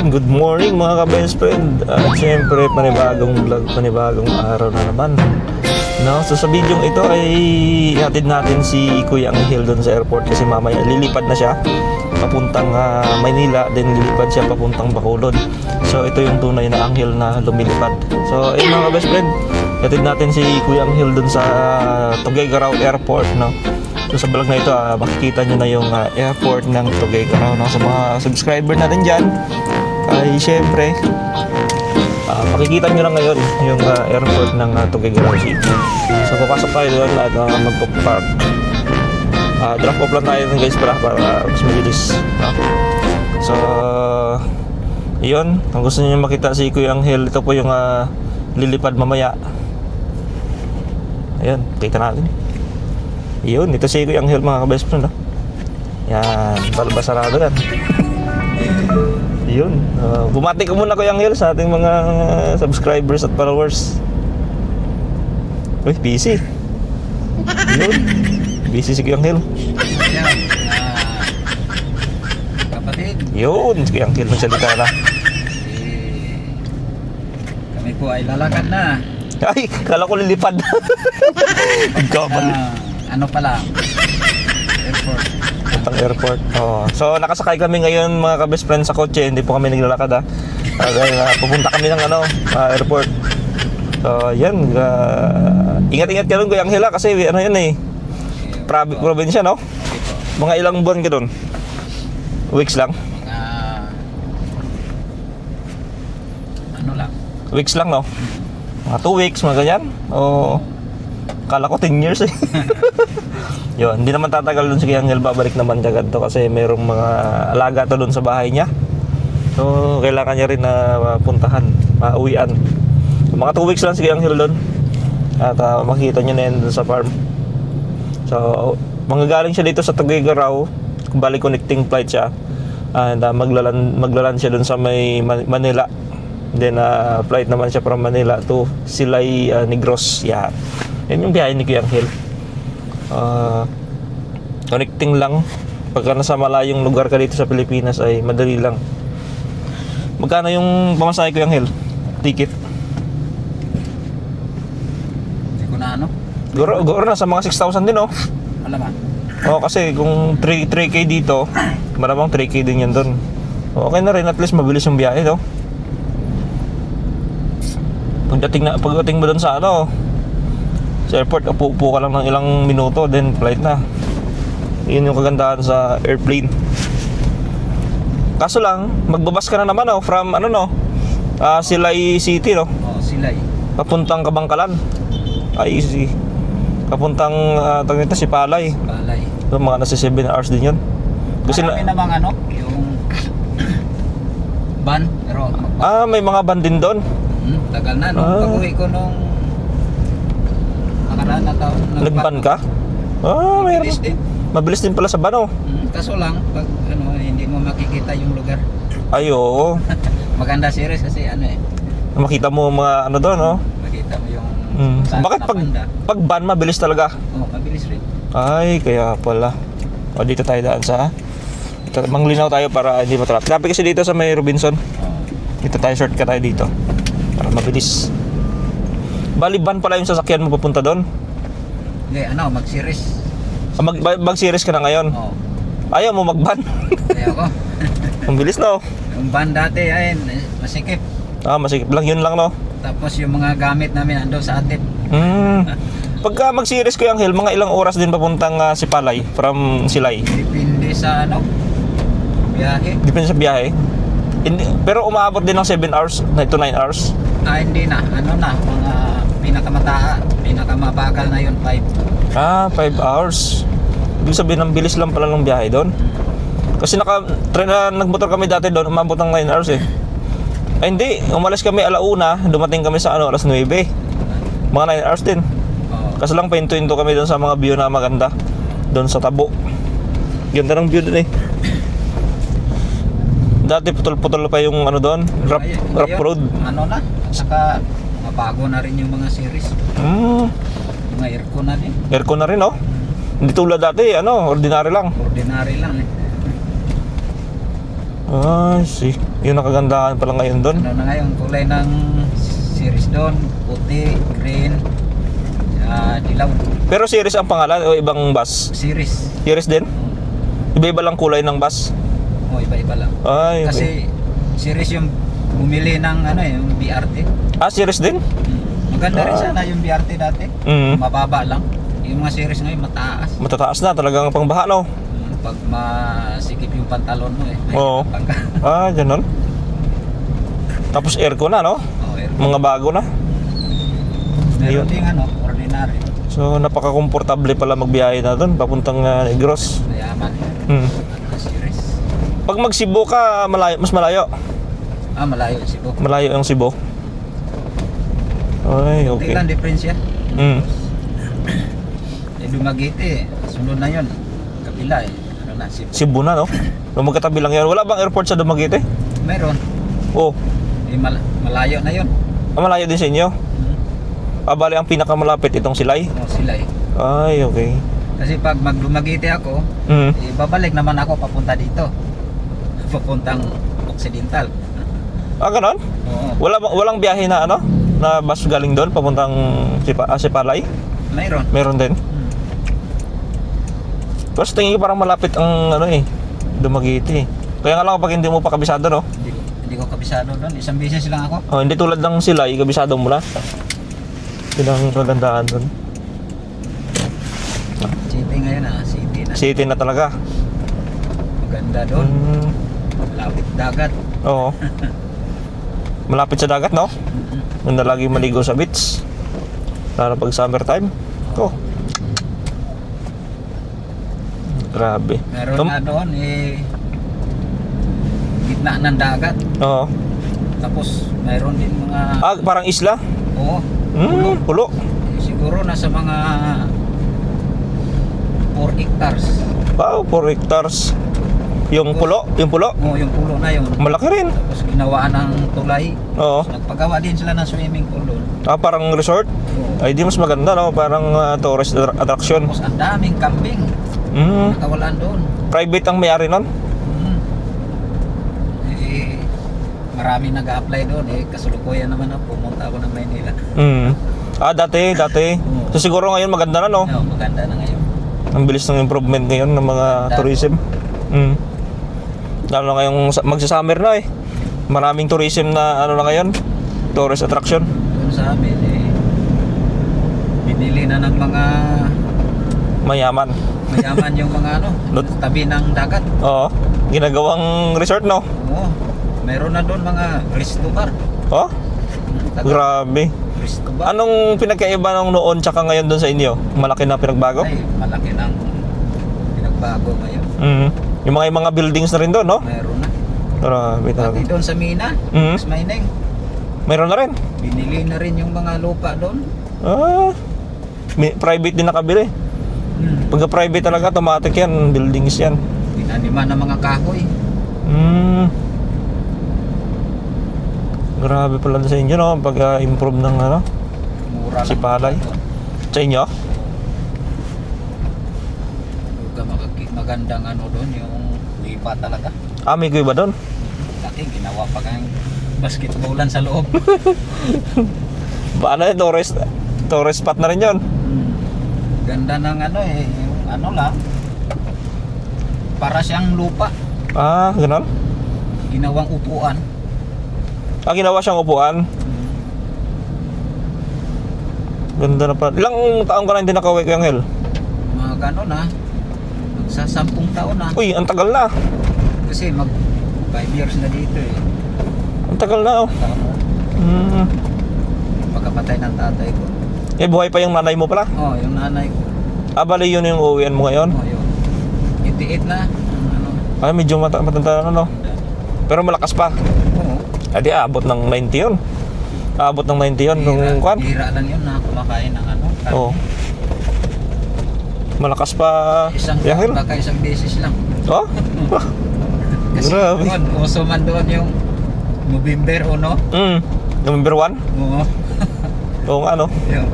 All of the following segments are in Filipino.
Ayun, good morning mga ka-best friend. At syempre, panibagong vlog, panibagong araw na naman. No, so sa video ito ay hatid natin si Kuya Angel doon sa airport kasi mamaya lilipad na siya papuntang ah, Maynila, then lilipad siya papuntang Bacolod. So ito yung tunay na Angel na lumilipad. So ayun mga ka-best friend, hatid natin si Kuya Angel doon sa Tuguegarao Airport, no. So sa vlog na ito, ah, makikita nyo na yung ah, airport ng Tuguegarao. No? Sa mga subscriber natin dyan, ay syempre, ah, makikita nyo lang ngayon yung ah, airport ng uh, Tuguegarao City. So papasok tayo doon at uh, magpa-park. Ah, drop off lang tayo guys para, para mas mabilis. No? So, yun. Kung gusto niyo makita si Kuya Angel, ito po yung ah, lilipad mamaya. Ayan, kita natin. Yun, ito si Kuya Angel mga ka-best friend. Yan, balbasarado yan. Yun. Uh, bumati ko muna Kuya Angel sa ating mga subscribers at followers. Uy, busy. Yun. Busy si Kuya Angel. Ah, kapatid, Yun, si Kuya Angel magsalita na. eh, kami po ay lalakad na. Ay, kala ko lilipad. Nagkamali. Ah, ano pala? Airport. Puntang airport. Oh. So, nakasakay kami ngayon mga ka-best friend sa kotse. Hindi po kami naglalakad ha. Uh, dahil ah, pupunta kami ng ano, ah, airport. So, yan. ah, ingat-ingat ka doon, Kuya Angela, kasi ano yan eh. Prob- probinsya, no? Mga ilang buwan ka doon? Weeks lang? Mga, ano lang, Weeks lang, no? Mga 2 weeks, mga ganyan? O, kala ko 10 years eh. Yun, hindi naman tatagal doon si Kuya Angel, babalik naman agad to kasi merong mga alaga to doon sa bahay niya. So, kailangan niya rin na puntahan, mauwian. Mga 2 weeks lang si Kuya Angel doon. At ah, makikita niyo na yan doon sa farm. So, manggagaling siya dito sa Tuguegarao, balik connecting flight siya. And uh, maglalan maglalan siya doon sa may Man- Manila. Then uh, flight naman siya from Manila to Silay uh, Negros. Yan. Yan yung biyahe ni Kuya Angel. Uh, connecting lang. Pagka nasa malayong lugar ka dito sa Pilipinas ay madali lang. Magkano yung pamasahe Kuya Angel? Ticket? hindi ko na ano, Goro, goro na sa mga 6,000 din oh. malaman. Oo, kasi kung 3, 3K dito, malamang 3K din yan doon. Okay na rin, at least mabilis yung biyahe, no? Pagdating, na, pagdating mo doon sa ano, sa airport, upo-upo ka lang ng ilang minuto, then flight na. Yun yung kagandahan sa airplane. Kaso lang, magbabas ka na naman, no? From, ano, no? Ah, Silay City, no? Oh, sila eh. Papuntang Kabangkalan. Ay, easy. Papuntang, uh, tawag nito, si Palay. Balay. So, mga nasa 7 hours din yun. Kasi Marami na, namang ano, yung ban, pero ah, may mga van din doon. hmm, tagal na. Nung Ah. pag-uwi ko nung nakaraan na taon. Nagban ka? Ah, mayroon. Mabilis din. Mabilis din pala sa van, oh. Hmm, kaso lang, pag ano, hindi mo makikita yung lugar. Ay, oo. Maganda series kasi ano eh, Makita mo mga ano doon, oh. makita mo yung Mm. Bakit pag, pag van, mabilis talaga? Oh, mabilis rin. Ay, kaya pala. O, dito tayo daan sa... Ito, manglinaw tayo para hindi matrap. Tapi kasi dito sa may Robinson. Oh. Dito tayo, shortcut tayo dito. Para mabilis. Bali, van pala yung sasakyan mo papunta doon. Hindi, ano, mag-series. Ah, Mag, mag-series ka na ngayon. Oh, Ayaw mo mag-van. kaya ako. Ang bilis, no? yung van dati, ayun, masikip. Ah, masikip lang. Yun lang, no? Tapos yung mga gamit namin ando sa atip. Hmm. Pagka mag-series ko yung hill, mga ilang oras din papuntang ah, Sipalay from Silay. Depende sa ano, biyahe. Depende sa biyahe. Hindi, pero umaabot din ng 7 hours, 9 to 9 hours. Ah, hindi na. Ano na, mga pinakamataa, pinakamabagal na yun, 5. Ah, 5 hours. Ibig sabihin, ang bilis lang pala ng biyahe doon. Kasi naka, try na nagmotor kami dati doon, umabot ng 9 hours eh. Ay hindi, umalis kami alauna, dumating kami sa ano, alas 9. Mga 9 hours din. Kaso lang pahinto-hinto kami doon sa mga view na maganda. Doon sa tabo. Ganda ng view doon eh. Dati putol-putol pa yung ano doon, Ay- rough ngayon, road. Ano na, saka mga bago na rin yung mga series. Hmm, Mga aircon na din. aircon na rin oh. Hindi tulad dati, ano, ordinary lang. Ordinary lang eh. Ay, see. Yung nakagandahan pala ngayon doon. Ano na ngayon, kulay ng series doon, puti, green, ah, dilaw. Pero series ang pangalan o ibang bus? Series. Series din? Iba-iba lang kulay ng bus? O, iba-iba lang. Ay. Kasi series yung bumili ng ano eh, yung BRT. Ah, series din? Hmm. Maganda rin Ah. sana yung BRT dati. Mm. Mababa lang. Yung mga series ngayon mataas. Matataas na talagang pangbaha, no? Hmm, Pag masikip yung pantalon mo eh. may Oo. ka. Ah, ganun. Tapos aircon na, no? Oo, eh. Mga bago na. Meron Yun. ding ano, ordinary. So, napaka-komportable pala magbiyahe na doon, papuntang uh, Negros. Mayaman. Hmm. Ano, series. Pag mag-Cebu ka, malayo, mas malayo. Ah, malayo Cebu. Malayo yung Cebu. Ay, Okay. lang difference yan. Hmm. Dumaguete, sunod na yun. Kabila eh. Ano na, Cebu. Cebu na, no? Nung magkatabi lang yan. Wala bang airport sa Dumaguete? Meron. Oh, Eh, mal- malayo na yun. ah, malayo din sa inyo. Hmm. Ah, bali ang pinakamalapit itong Silay. Oh, sila eh. Ay, okay. Kasi pag magdumagite ako, Hmm. eh, babalik naman ako papunta dito. Papuntang Occidental. Ah, ganon? Oo. Wala bang- walang biyahe na ano? Na bus galing doon papuntang Sipa, ah, Sipalay? Mayroon. Meron din. Tapos tingin ko parang malapit ang ano eh, Dumaguete. eh. Kaya nga lang kapag hindi mo pa kabisado, no? Hindi hindi ko kabisado doon. Isang beses lang ako. Oh, hindi tulad ng Silay, kabisado mo na. Yun ang magandaan doon. City ngayon ah, city na. City na talaga. Maganda doon. Mm, Lapit dagat. oo. Malapit sa dagat, no? Ganda lagi maligo sa beach. Lalo pag summertime. Oh. Grabe. Meron Tum- na doon eh gitna ng dagat. Oo. Tapos mayroon din mga Ah, parang isla? oo, Hmm, pulo. eh, siguro nasa mga 4 hectares. Wow, 4 hectares. Yung pulo, yung pulo. Oo, yung pulo na yun. Malaki rin. Tapos ginawaan ng tulay. Oo. Nagpagawa din sila ng swimming pool doon. Ah, parang resort. Oo. Ay, di mas maganda, no? Parang ah, tourist attra- attraction. Tapos ang daming kambing Hmm. nakawalaan doon. Private ang may-ari nun? Mm. Eh, marami nag-a-apply doon eh. Kasulukuyan naman ako. Pumunta ako ng Maynila. Hmm. Ah, dati, dati. So siguro ngayon maganda na, no? Oo, maganda na ngayon. Ang bilis ng improvement ngayon ng mga Ganda. tourism. Hmm. Lalo na ngayong sa- magsa-summer na eh. Maraming tourism na ano na ngayon. Tourist attraction. Doon sa amin eh, binili na ng mga Mayaman. mayaman yung mga ano, Lot- tabi ng dagat. Oo. Ginagawang resort, no? Oo. Meron na doon mga resto bar. Oh? Taga- Grabe. Resto bar. Anong pinagkaiba ng noon tsaka ngayon doon sa inyo? Malaki na pinagbago? Ay, malaki ng pinagbago ngayon. Mm. Yung mga yung mga buildings na rin doon, no? Meron na. Grabe talaga. Pati doon sa Mina, Mhm. Mas Maineng, Mayroon na rin. binili na rin yung mga lupa doon. Ah, mi- private din nakabili. Hmm. Pagka private talaga, automatic yan. Buildings yan. Tinaniman ng mga kahoy. Mm. Grabe pala sa inyo, no? Pag-improve ng ano, Mura Si. Palay. sa inyo. Magandang ano doon, yung lipa talaga. Ah, may ba doon? Laki, ginawa pa kang basketballan sa loob. Ba, ano yun? Tourist, tourist spot na rin yun. Ganda ng ano eh, yung ano lang. Para siyang lupa, Ah, ganun? ginawang upuan. Ah, ginawa siyang upuan. Ganda na pa. Ilang taong ka na hindi nakauwi kay Angel? Mga gano'n na. Sa sampung taon na. Uy, ang tagal na. Kasi mag 5 years na dito eh. Ang tagal na, oh. Tama. Mm. Pagkapatay ng tatay ko. Eh, buhay pa yung nanay mo pala. Oh, yung nanay ko. Ah, bali yun yung uwian mo ngayon. Oh, yun. 88 na. Ano? Ay, medyo mata matanda na, no? Pero malakas pa. Oo. Ah, di abot ng 90 yun. Abot ng 90 yun nung Bihira- kwan. Bihira lang yun na kumakain ng ano. Oo. Malakas pa. Isang Angel. baka isang beses lang. Oh? Kasi Grabe. doon, uso man doon yung November 1. Mm. November 1? Oo. Oo nga, no? Yun.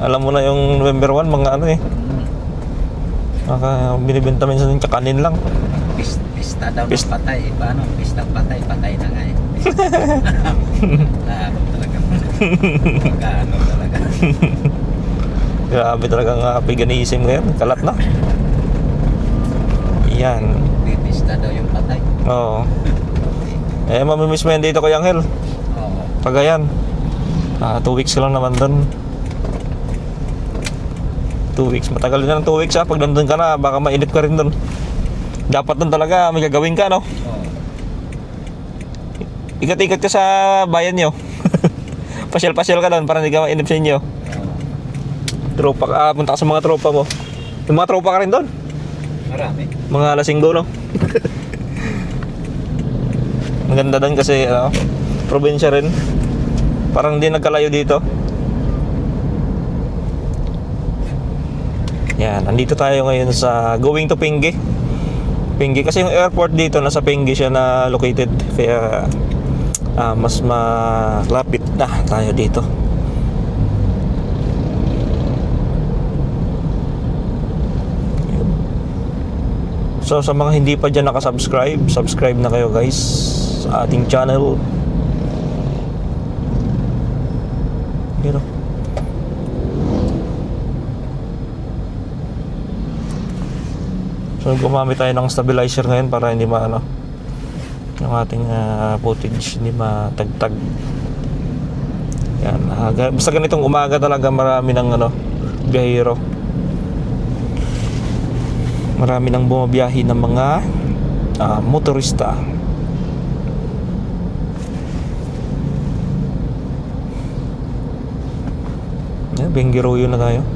Alam mo na yung November 1, mga ano eh. Maka binibenta minsan yung kanin lang. Pis- Pista Pista daw Pista. ng patay. Paano? Pista patay. Patay na nga eh. Ano talaga. Magkano talaga. Grabe talaga nga veganism ngayon. Kalat na. Yan. Pista daw yung patay. Oo. Eh, mamimiss mo yan dito kay Angel. Oo. Pagayan. Ah, two weeks ka lang naman doon. Two weeks. Matagal na ng two weeks ha. Pag nandun ka na, baka mainip ka rin doon. Dapat doon talaga may gagawin ka, no? Ikat-ikat ka sa bayan nyo. Pasyal-pasyal ka doon para hindi ka mainip sa inyo. Tropa ka, ah, punta ka sa mga tropa mo. Yung mga tropa ka rin doon. Marami. Mga lasinggo, no? Maganda doon kasi, ano, probinsya rin. Parang hindi nagkalayo dito. Yan, nandito tayo ngayon sa going to Pingi. Pingi kasi yung airport dito nasa Pingi siya na located kaya ah, mas malapit na tayo dito. So sa mga hindi pa dyan nakasubscribe, subscribe na kayo guys sa ating channel. Pero So gumamit tayo ng stabilizer ngayon para hindi maano yung ating ah, footage hindi matagtag. Yan, ga- basta ganitong umaga talaga marami ng ano biyahero. Marami nang bumabiyahe ng mga ah, motorista. Yan, Bengiroyo na tayo.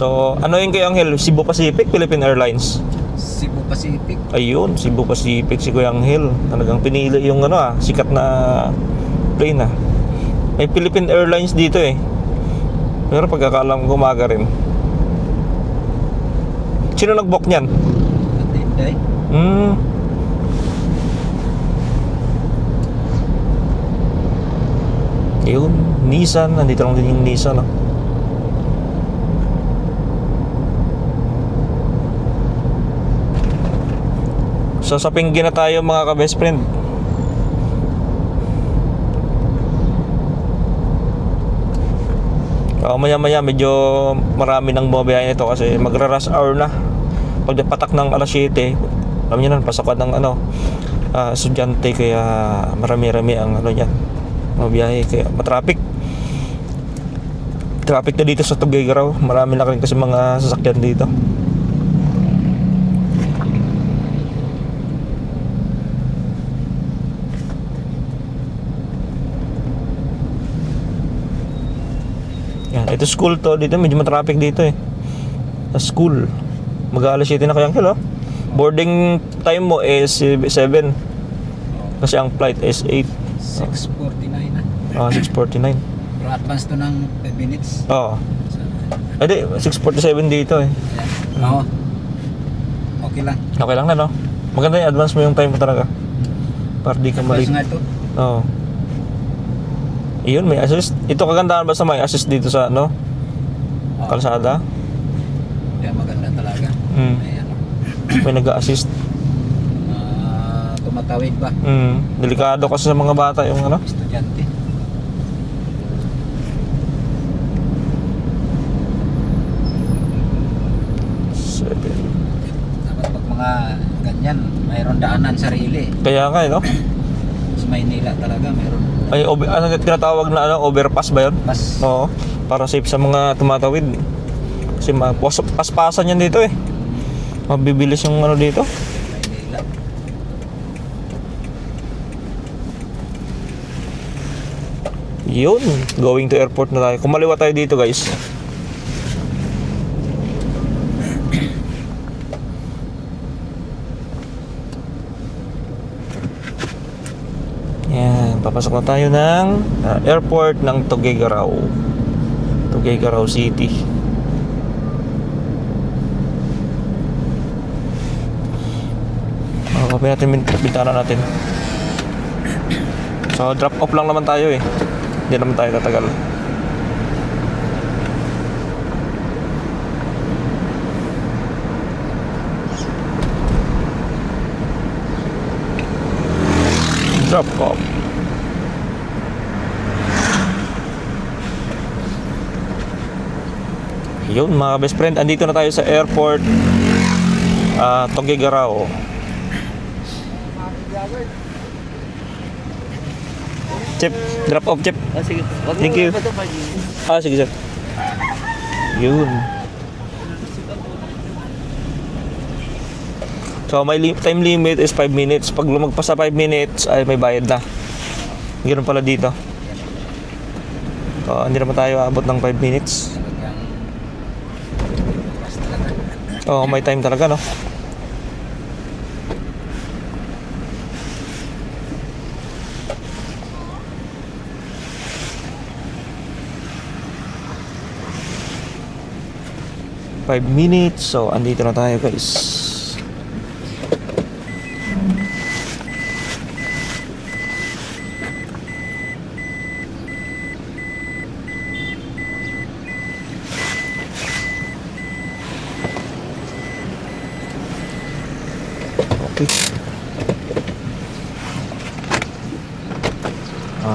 So, ano yung kay Angel? Cebu Pacific, Philippine Airlines. Cebu Pacific. Ayun, Cebu Pacific, si Kuya Angel. Talagang pinili yung ano ah, sikat na plane ah. May Philippine Airlines dito eh. Pero pagkakalam ko umaga rin. Sino nag-book niyan? Inday. Hmm. Yun, Nissan. Nandito lang din yung Nissan. No? So sa Pinggin na tayo mga ka-best friend. Oh, maya maya medyo marami nang bumabiyahe nito kasi magra-rush hour na. Pag patak ng alas 7, alam niyo na, pasakan ng ano, ah, estudyante kaya marami-rami ang ano niyan. Mabiyahe kaya matraffic. Traffic na dito sa Tuguegarao. Marami na rin kasi mga sasakyan dito. Yan, ito school to. Dito medyo matraffic dito eh. Sa school. Mag-aalas 7 na kayang kilo. Boarding time mo is 7. Kasi ang flight is 8. 649 na. Ah, 6.49. Pero advance to ng 5 minutes. Oo. Oh. Edi, 6.47 dito eh. Ayan. Oo. Okay lang. Okay lang na no? Maganda yung advance mo yung time mo talaga. Para di ka Advance malate. nga ito. Oo. Iyon, may assist. Ito kagandahan basta may assist dito sa ano, Oo. kalsada. Kaya maganda talaga. Mm. May ano. May nag-assist. ah, tumatawid ba? Mm. Delikado kasi sa mga bata yung ano. Estudyante. Seven. Dapat pag mga ganyan, mayroon daanan sarili. Kaya nga eh, no? Maynila talaga mayroon. Ay, over, ano tinatawag na ano, overpass ba yun? Pas. Oo. Para safe sa mga tumatawid. Kasi ma- pas- paspasan yan dito eh. Mabibilis yung ano dito. Maynila. Yun, going to airport na tayo. Kumaliwa tayo dito guys. papasok na tayo ng uh, airport ng Tuguegarao Tuguegarao City. Ah, oh, kapag natin bintana natin. So drop off lang naman tayo eh. Hindi naman tayo tatagal. Drop off. Yun mga best friend, andito na tayo sa airport uh, Togigarao. Chip, drop off chip. Ah, sige. Thank you. Ah, sige sir. Yun. So, may li- time limit is 5 minutes. Pag lumagpas sa 5 minutes, ay may bayad na. Ganoon pala dito. So, hindi naman tayo abot ng 5 minutes. Talagang basta Oo, may time talaga, no? Five minutes, so andito na tayo guys.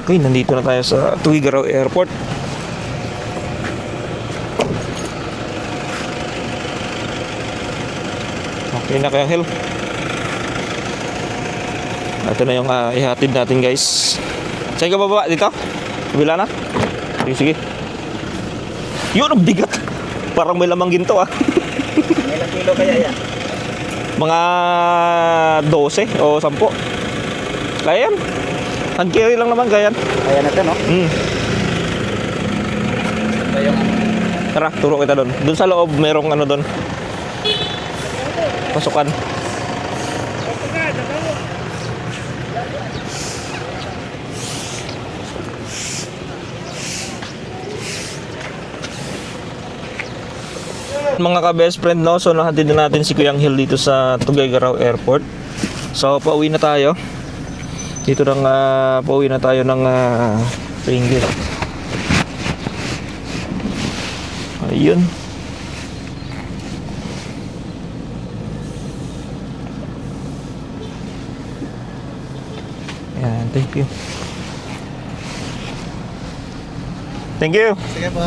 Okay, nandito na tayo sa Tuigaraw Airport. Okay na kaya Hel. Ito na yung ah, ihatid natin guys. Saan ka bababa dito? Kabila na? Sige, sige. Yun, ang bigat. Parang may lamang ginto ah. Ilang kilo kaya yan? Mga 12 o 10. Kaya yan. Hand carry lang naman kaya yan. Kaya na ito, no? Mm. Tara, turo kita doon. Doon sa loob, merong ano doon. Pasukan. Mga ka-best friend, no? So, nahatid na natin si Kuyang Hill dito sa Tuguegarao Airport. So, pauwi na tayo. Dito nang ah, pauwi na tayo ng uh, Ringgit. Ayun. Yan, thank you. Thank you. Sige po.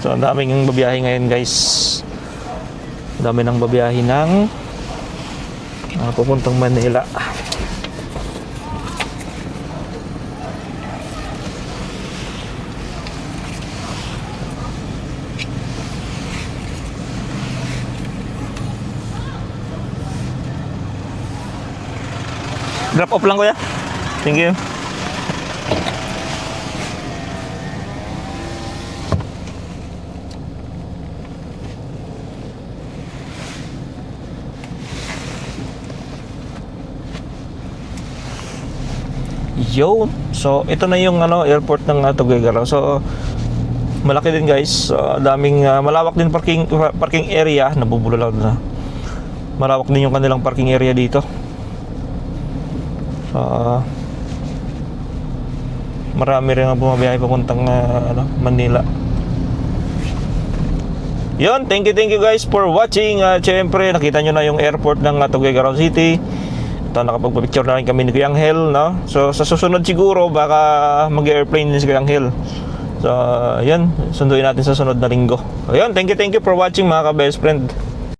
So, ang daming babiyahe ngayon, guys. Ang dami ng babiyahe ng ah, pupuntang Manila. Drop off lang kuya. Thank you. Yo, so ito na yung ano airport ng uh. So malaki din guys. So, daming ah, malawak din parking parking area, nabubulalaw na. Malawak din yung kanilang parking area dito. So, marami rin ang bumabiyahe papuntang ah, ano, Manila. Yon, thank you, thank you guys for watching. Uh, Siyempre, nakita nyo na yung airport ng uh, Tuguegarao City. Ito, nakapagpa-picture na rin kami ni Kuya Angel, no? So, sa susunod siguro, baka mag-airplane din si Kuya Angel. So, yun, sunduin natin sa sunod na linggo. Ayun, thank you, thank you for watching mga ka-best friend.